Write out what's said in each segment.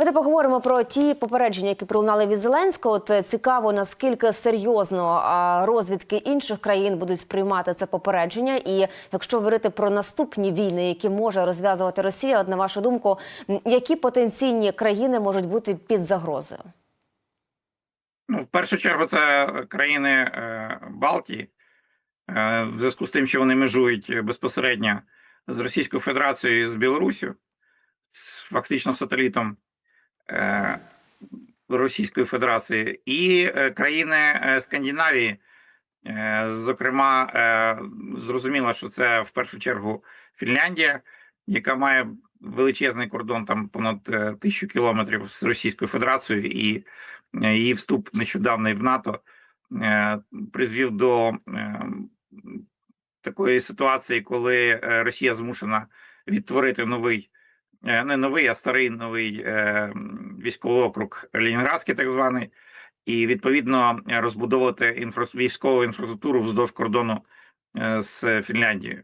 Давайте поговоримо про ті попередження, які пролунали від Зеленського. От е, цікаво, наскільки серйозно розвідки інших країн будуть сприймати це попередження. І якщо говорити про наступні війни, які може розв'язувати Росія, от на вашу думку, які потенційні країни можуть бути під загрозою? Ну, в першу чергу, це країни е, Балтії, е, в зв'язку з тим, що вони межують безпосередньо з Російською Федерацією і з Білоруссю, з фактично сателітом Російської Федерації, і е, країни е, Скандинавії. Е, Зокрема, е, зрозуміло, що це в першу чергу Фінляндія, яка має величезний кордон, там понад е, тисячу кілометрів з Російською Федерацією, і е, її вступ нещодавний в НАТО е, призвів до е, такої ситуації, коли е, Росія змушена відтворити новий, е, не новий, а старий новий е, військовий округ Ленінградський, так званий, і відповідно розбудовувати інфра... військову інфраструктуру вздовж кордону е, з Фінляндією.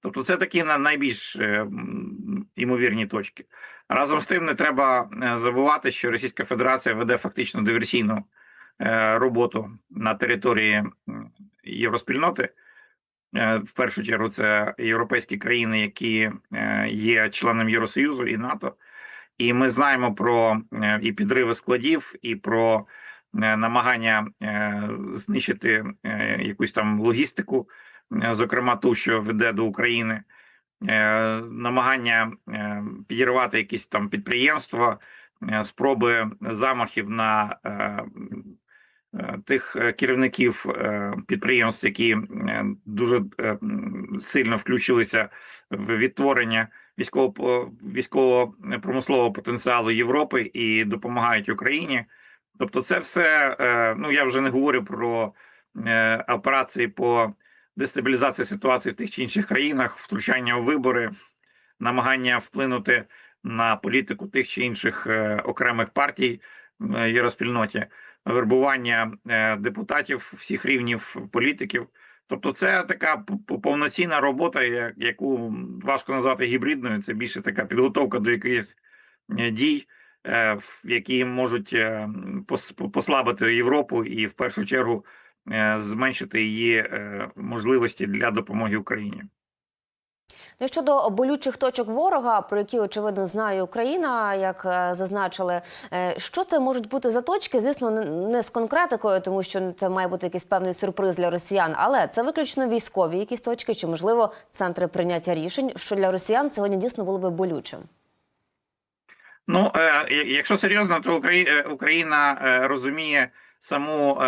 Тобто, це такі на- найбільш е, м, імовірні точки. Разом з тим, не треба забувати, що Російська Федерація веде фактично диверсійну роботу на території євроспільноти. Е, В першу чергу, це європейські країни, які е, є членом Євросоюзу і НАТО. І ми знаємо про е, і підриви складів, і про намагання знищити якусь там логістику, зокрема ту, що веде до України, намагання підірвати якісь там підприємства, спроби замахів на тих е, керівників е, підприємств, які е, дуже е, сильно включилися в відтворення військово військово-промислового потенціалу Європи і допомагають Україні. Тобто, це все. е, Ну я вже не говорю про е, операції по дестабілізації ситуації в тих чи інших країнах, втручання у вибори, намагання вплинути на політику тих чи інших е, окремих партій євроспільноті, вербування е, депутатів всіх рівнів політиків. Тобто, це така повноцінна робота, яку важко назвати гібридною. Це більше така підготовка до якихось е, дій, е, які можуть послабити Європу і в першу чергу зменшити її можливості для допомоги Україні. Ну, щодо болючих точок ворога, про які очевидно знає Україна, як е, зазначили, е, що це можуть бути за точки? Звісно, не- з конкретикою, тому що це має бути якийсь певний сюрприз для росіян, але це виключно військові якісь точки, чи можливо центри прийняття рішень, що для росіян сьогодні дійсно було би болючим. Ну, е, якщо серйозно, то Україна розуміє саму,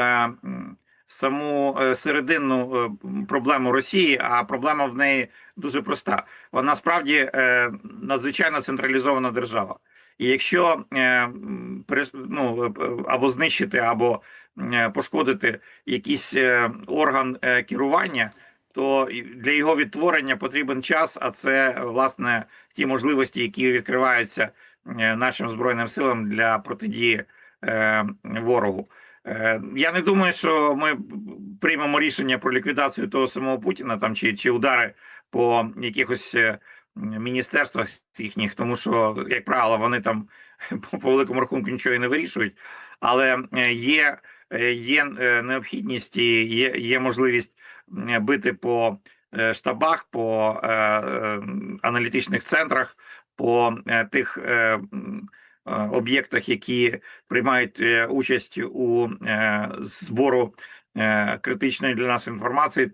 саму е, серединну е, проблему Росії, а проблема в неї дуже проста. Вона справді е, надзвичайно централізована держава. І якщо ну, або знищити, або пошкодити якийсь орган керування, то для його відтворення потрібен час, а це власне ті можливості, які відкриваються нашим збройним силам для протидії ворогу. Е, Я не думаю, що ми приймемо рішення про ліквідацію того самого Путіна там чи, чи удари по якихось е, міністерствах їхніх, тому що, як правило, вони там по, великому рахунку нічого і не вирішують. Але е, є, є необхідність і є, є можливість бити по штабах, по аналітичних центрах, по тих об'єктах, які приймають е, участь у е, збору е, критичної для нас інформації,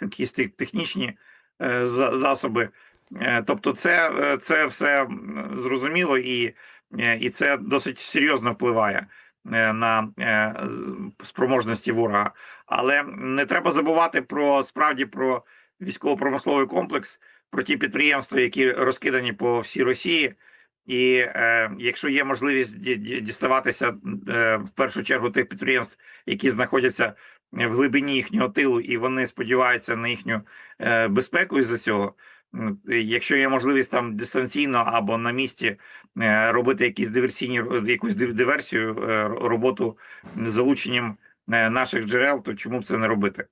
якісь технічні е, засоби. Е, Тобто, це, е, це все зрозуміло і, е, і це досить серйозно впливає е, на е, спроможності ворога. Але не треба забувати про справді про військово-промисловий комплекс, про ті підприємства, які розкидані по всій Росії. І е, якщо є можливість ді- ді- діставатися е, в першу чергу тих підприємств, які знаходяться в глибині їхнього тилу, і вони сподіваються на їхню е, безпеку із-за цього. Якщо є можливість там дистанційно або на місці е, робити якісь диверсійні якусь див- диверсію, е, роботу з залученням е, наших джерел, то чому б це не робити?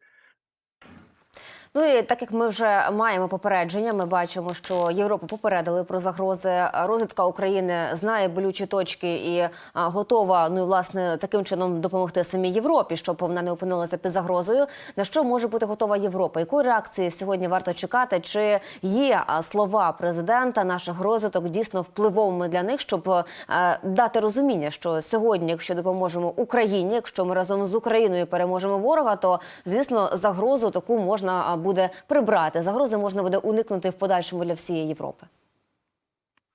Ну і так як ми вже маємо попередження, ми бачимо, що Європа попередили про загрози. Розвідка України знає болючі точки і готова ну і власне таким чином допомогти самій Європі, щоб вона не опинилася під загрозою. На що може бути готова Європа? Якої реакції сьогодні варто чекати? Чи є слова президента наших розвиток дійсно впливовими для них, щоб е, дати розуміння, що сьогодні, якщо допоможемо Україні, якщо ми разом з Україною переможемо ворога, то звісно загрозу таку можна буде прибрати. Загрози можна буде уникнути в подальшому для всієї Європи.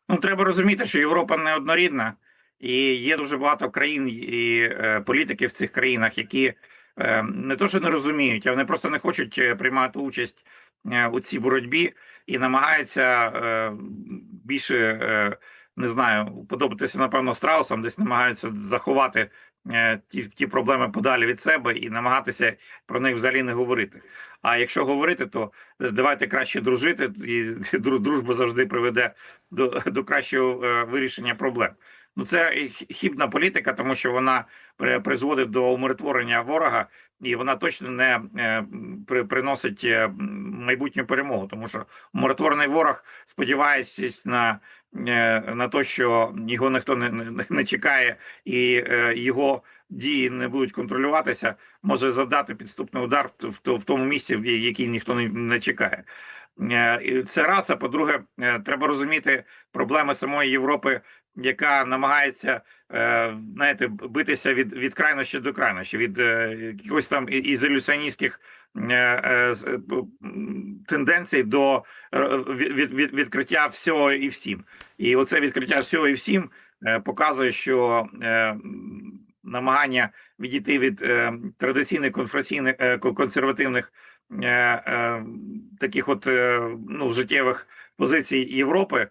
Ну, треба розуміти, що Європа не однорідна, і є дуже багато країн і е, політиків в цих країнах, які е, не то, що не розуміють, а вони просто не хочуть е, приймати участь у цій боротьбі і намагаються більше, не знаю, подобатися, напевно, страусам, десь намагаються заховати ті, ті проблеми подалі від себе і намагатися про них взагалі не говорити. А якщо говорити, то е, давайте краще дружити, і дружба завжди приведе до, до кращого е, вирішення проблем. Ну це хібна політика, тому що вона призводить до умиротворення ворога, і вона точно не е, приносить е, майбутню перемогу, тому що умиротворений ворог, сподіваючись на, е, на те, що його ніхто не, не, не чекає, і е, його дії не будуть контролюватися, може завдати підступний удар в, в, в тому місці, в який ніхто не, не чекає. Е, Це раз. А по-друге, е, треба розуміти проблеми самої Європи, яка намагається е, знаєте, битися від, від крайнощі до крайнощі, від е, якихось там ізолюціоністських е, тенденцій до від, від, від- відкриття всього і всім. І оце відкриття всього і всім показує, що намагання відійти від традиційних конфесійних консервативних таких от ну життєвих позицій Європи,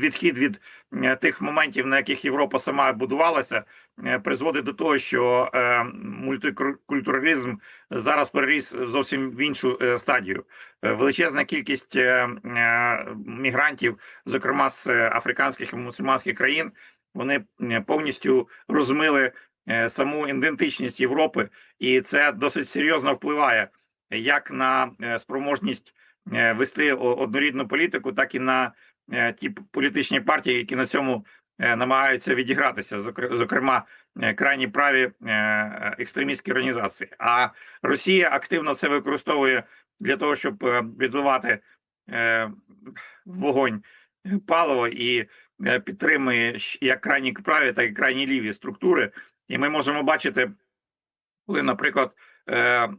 відхід від е, тих моментів, на яких Європа сама будувалася, е, призводить до того, що е, мультикультуралізм зараз переріс зовсім в іншу е, стадію. Е, Величезна кількість е, е, мігрантів, зокрема з е, африканських і мусульманських країн, вони е, повністю розмили е, саму ідентичність Європи, і це досить серйозно впливає як на е, спроможність е, вести однорідну політику, так і на е, ті політичні партії, які на цьому е, намагаються відігратися, зокр- зокрема е, крайні праві е, екстремістські організації. А Росія активно це використовує для того, щоб е, відливати е, в вогонь е, паливо і е, підтримує як крайні праві, так і крайні ліві структури. І ми можемо бачити, коли, наприклад, е,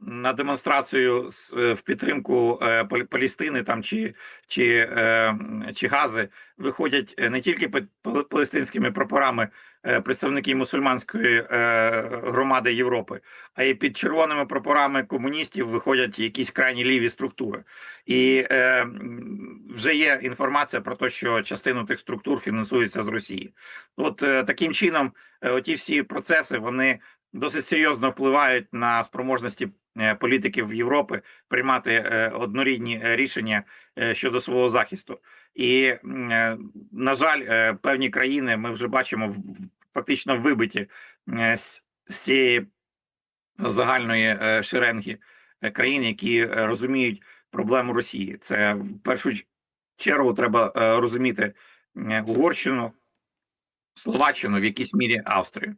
на демонстрацію е, в підтримку е, Палістини там чи, чи, е, чи Гази виходять е, не тільки під пал- палестинськими прапорами е, представники мусульманської е, громади Європи, а й під червоними прапорами комуністів виходять якісь крайні ліві структури. І е, вже є інформація про те, що частину тих структур фінансується з Росії. От е, таким чином, е, оті всі процеси вони досить серйозно впливають на спроможності е, політиків Європи приймати е, однорідні е, рішення щодо свого захисту. І на жаль, певні країни ми вже бачимо фактично вибиті з цієї загальної шеренги країн, які розуміють проблему Росії. Це в першу чергу треба розуміти Угорщину, Словаччину, в якійсь мірі Австрію.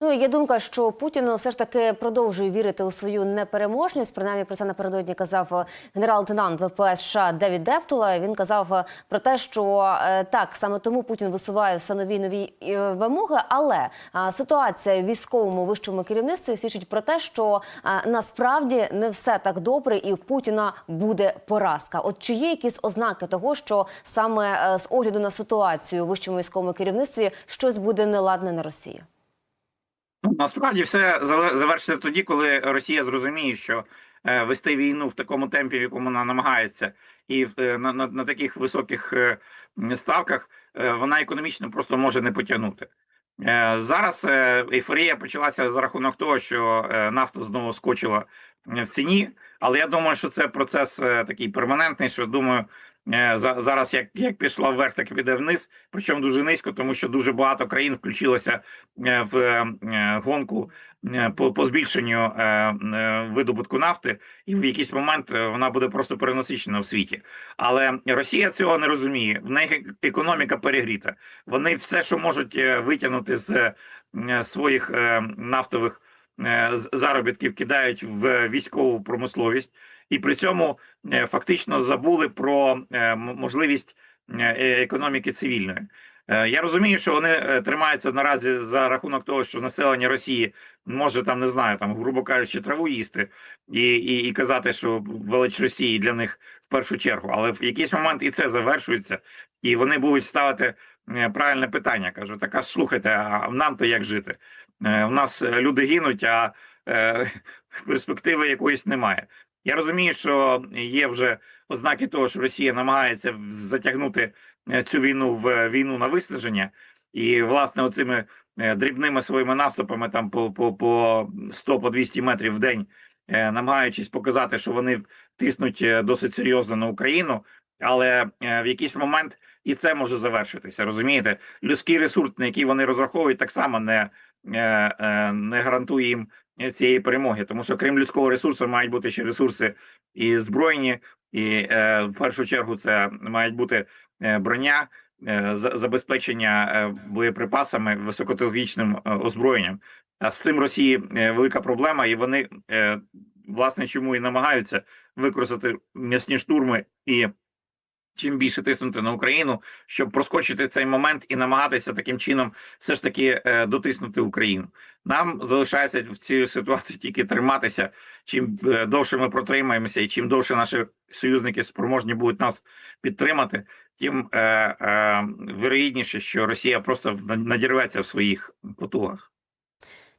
Ну є думка, що Путін все ж таки продовжує вірити у свою непереможність. Принаймні про це напередодні казав е, генерал-лейтенант ВПС США Девід Дептула. Він казав е, про те, що е, так саме тому Путін висуває все нові нові вимоги. Але ситуація в військовому вищому керівництві свідчить про те, що насправді не все так добре, і в Путіна буде поразка. От чи є якісь ознаки того, що саме з огляду на ситуацію у вищому військовому керівництві щось буде неладне на Росії? Насправді все завершиться тоді, коли Росія зрозуміє, що е, вести війну в такому темпі, в якому вона намагається, і е, на, на, на таких високих е, ставках вона економічно просто може не потягнути. Зараз ейфорія почалася за рахунок того, що нафта знову скочила в ціні. Але я думаю, що це процес такий перманентний. Що думаю, зараз як, як пішла вверх, так і піде вниз, причому дуже низько, тому що дуже багато країн включилося е, в е, гонку е, по, по збільшенню е, е, видобутку нафти, і в якийсь момент е, вона буде просто перенасичена в світі. Але Росія цього не розуміє. В них економіка перегріта. Вони все, що можуть е, витягнути з е, своїх е, нафтових е, заробітків, кидають в військову промисловість, і при цьому е, фактично забули про е, можливість е, економіки цивільної. Е, Я розумію, що вони е, тримаються наразі за рахунок того, що населення Росії може там не знаю, там грубо кажучи, траву їсти і, і, і казати, що велич Росії для них в першу чергу. Але в якийсь момент і це завершується, і вони будуть ставити е, правильне питання. Кажу, так а слухайте, а нам то як жити? Е, У нас е, люди гинуть, а е, перспективи якоїсь немає. Я розумію, що є вже ознаки того, що Росія намагається затягнути е, цю війну в війну на виснаження, і власне оцими е, дрібними своїми наступами там по, по, по 100 по 200 метрів в день, е, намагаючись показати, що вони тиснуть е, досить серйозно на Україну. Але е, в якийсь момент і це може завершитися. Розумієте, людський ресурс, на який вони розраховують, так само не, е, е, не гарантує їм е, цієї перемоги, тому що крім людського ресурсу мають бути ще ресурси і збройні, і в першу чергу це мають бути броня, забезпечення боєприпасами, високотехнологічним е, озброєнням. А з цим Росії велика проблема, і вони власне чому і намагаються використати м'ясні штурми і чим більше тиснути на Україну, щоб проскочити цей момент і намагатися таким чином все ж таки е, дотиснути Україну. Нам залишається в цій ситуації тільки триматися. Чим е, довше ми протримаємося, і чим довше наші союзники спроможні будуть нас підтримати, тим е, е, вирогідніше, що Росія просто надірветься в своїх потугах.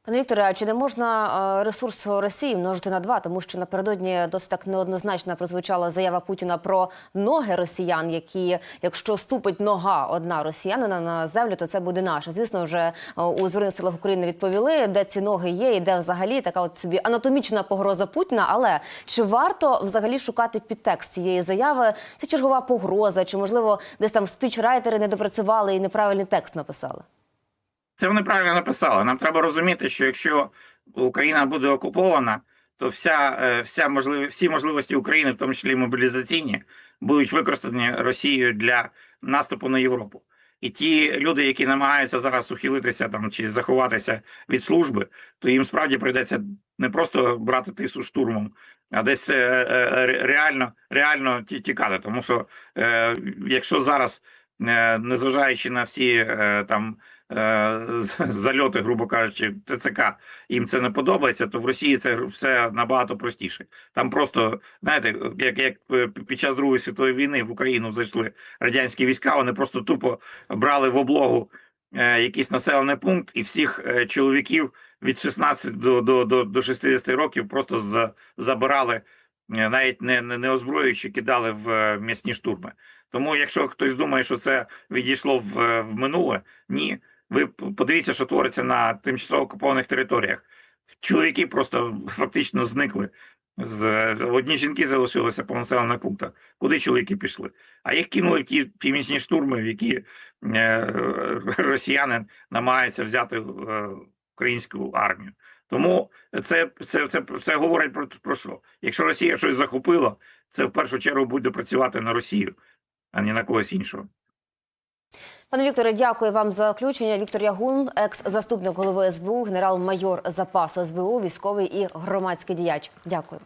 Пане Вікторе, а чи не можна е, ресурс Росії множити на два? Тому що напередодні досить так неоднозначно прозвучала заява Путіна про ноги росіян, які, якщо ступить нога одна росіянина на землю, то це буде наша. Звісно, вже е, у збройних силах України відповіли, де ці ноги є, і де взагалі така от собі анатомічна погроза Путіна. Але чи варто взагалі шукати підтекст цієї заяви? Це чергова погроза, чи можливо десь там спічрайтери не допрацювали і неправильний текст написали? Це вони правильно написали. Нам треба розуміти, що якщо Україна буде окупована, то вся, е, вся можливі, всі можливості України, в тому числі мобілізаційні, будуть використані Росією для наступу на Європу. І ті люди, які намагаються зараз ухилитися там чи заховатися від служби, то їм справді прийдеться не просто брати тису штурмом, а десь е, е, реально, реально ті- тікати. Тому що якщо зараз, незважаючи на всі там зальоти, грубо кажучи, ТЦК, їм це не подобається, то в Росії це все набагато простіше. Там просто, знаєте, як, як е, під час Другої світової війни в Україну зайшли радянські війська, вони просто тупо брали в облогу е, якийсь населений пункт, і всіх е, чоловіків від 16 до, до, до, до 60 років просто за, забирали, е, навіть не, не, не озброюючи, кидали в е, м'ясні штурми. Тому, якщо хтось думає, що це відійшло в, е, в минуле, ні. Ви подивіться, що твориться на тимчасово окупованих територіях. Чоловіки просто фактично зникли. З одні жінки залишилися по населених пунктах. Куди чоловіки пішли? А їх кинули в ті північні штурми, в які е, росіяни намагаються взяти е, українську армію. Тому це, це, це, це говорить про, про що? Якщо Росія щось захопила, це в першу чергу буде працювати на Росію, а не на когось іншого. Пане Вікторе, дякую вам за включення. Віктор Ягун, екс-заступник голови СБУ, генерал-майор запасу СБУ, військовий і громадський діяч. Дякую.